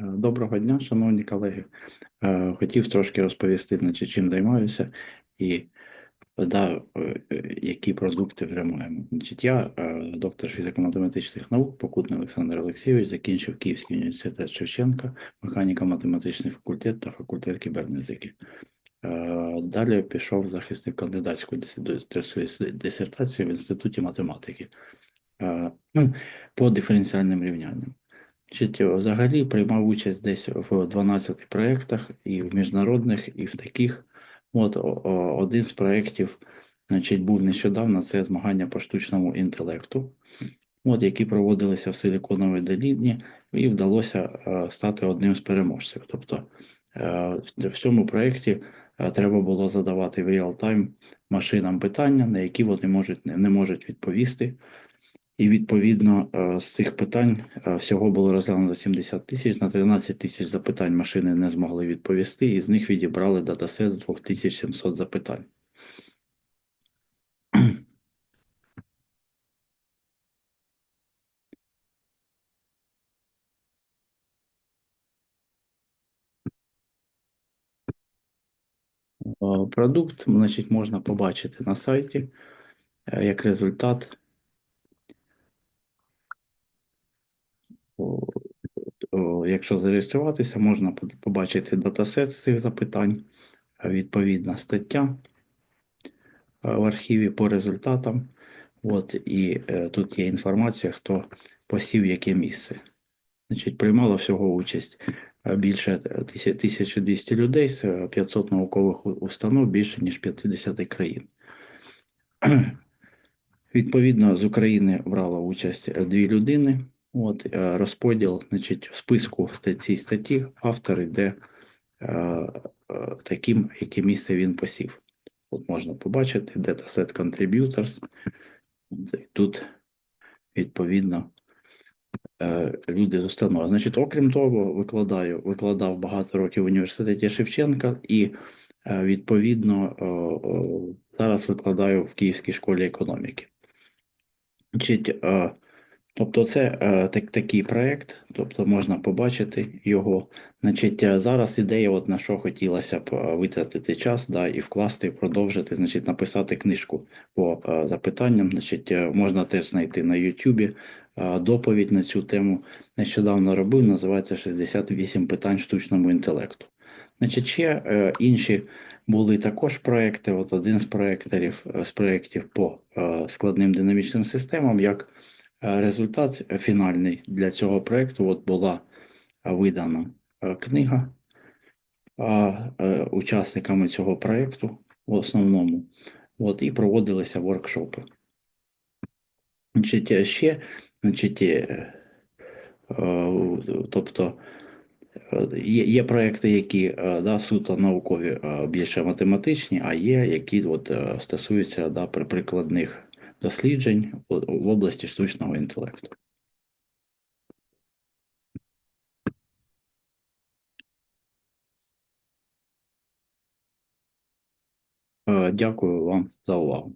Е, Доброго дня, шановні колеги. Е, Хотів трошки розповісти, значить, чим займаюся і да, е, е, які продукти вже маємо. Значить, я доктор фізико-математичних наук, Покутний Олександр Олексійович, закінчив Київський університет Шевченка, механіко-математичний факультет та факультет кібернетики. Далі пішов захисник кандидатську дисертацію в Інституті математики ну, по диференціальним рівнянням. Значить, взагалі приймав участь десь в 12 проєктах, і в міжнародних, і в таких. От один з проєктів, значить, був нещодавно це змагання по штучному інтелекту, от, які проводилися в Силіконовій доліні, і вдалося е, стати одним з переможців. Тобто е, в цьому проєкті е, треба було задавати в реал-тайм машинам питання, на які вони можуть не можуть відповісти. І відповідно е, з цих питань е, всього було розглянуто 70 тисяч. На 13 тисяч запитань машини не змогли відповісти, і з них відібрали датасет з 2700 запитань. Е, Продукт, значить, можна побачити на сайті як результат. Якщо зареєструватися, можна побачити датасет з цих запитань, е, відповідна стаття е, в архіві по результатам. От, і е, тут є інформація, хто посів яке місце. Значить, приймало всього участь е, більше е, 1200 людей з е, 500 наукових установ, більше ніж 50 країн. Відповідно, з України брало участь дві людини. От е, розподіл, значить, в списку в цій статті автор йде е, е, таким, яке місце він посів. От можна побачити Dataset Contributors. Тут відповідно люди з установи. Значить, окрім того, викладаю, викладав багато років в університеті Шевченка і е, відповідно е, е, зараз викладаю в Київській школі економіки. Значить, тобто, це е, так, такий проєкт, тобто можна побачити його. Значить, зараз ідея, от на що хотілося б е, витратити час, да, і вкласти, продовжити, значить, написати книжку по е, запитанням. Значить, можна теж знайти на Ютубі доповідь на цю тему. Нещодавно робив, називається 68 питань штучному інтелекту. Значить, ще е, інші були також проекти. От один з проекторів е, з проєктів по е, складним динамічним системам, як результат фінальний для цього проекту от була видана е, книга е, учасниками цього проекту в основному. От, і проводилися воркшопи. Значить, ще, значить, е, тобто є, є проекти, які да, суто наукові, більше математичні, а є, які от, стосуються да, прикладних досліджень в області штучного інтелекту. Е, Дякую вам за увагу.